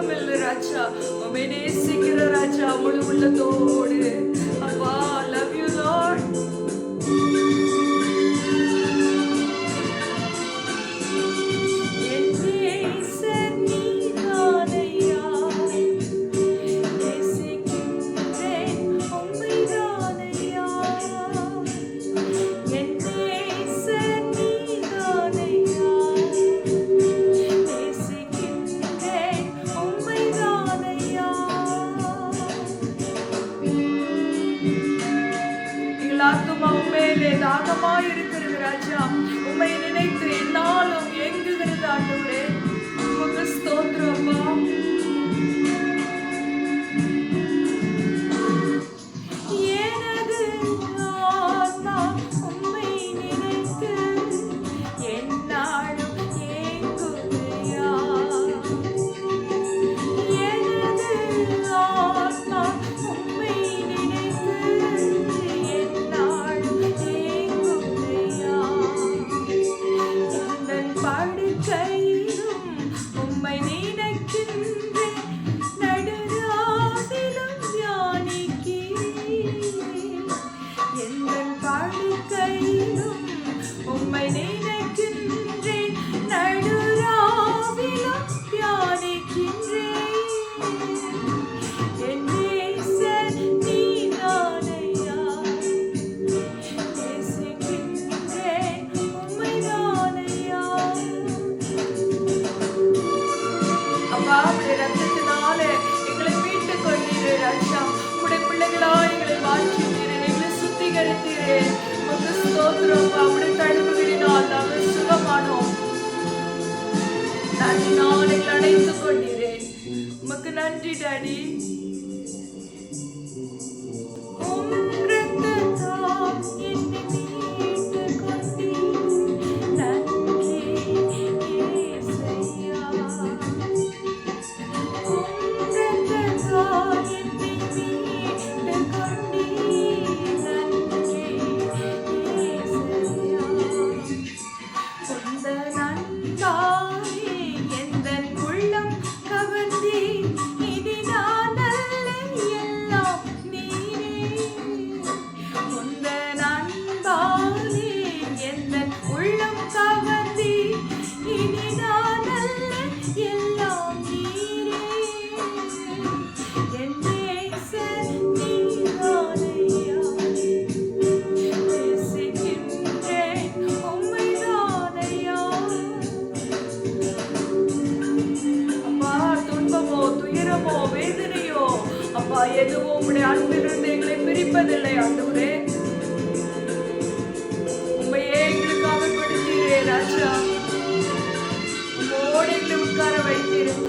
ஜீவமில்லை ராஜா உமை நேசிக்கிற ராஜா முழு உள்ளதோடு ஆண்டவரே தாகமாய் இருக்கிறது ராஜா. ஸ்தோத்திரம் அப்படி தழுவுகளினால் நாங்கள் சுகமானோம். நன்றி நாளில் அணைத்துக் கொண்டீரேன் உமக்கு நன்றி டாடி. எதுவும் உம்முடைய அன்பிலிருந்து எங்களை பிரிப்பதில்லை ஆண்டவரே. உண்மையே எங்களுக்காக கொடுத்தீரே ராஜா? உம்மோடு எங்களை உட்கார வைத்தீரே.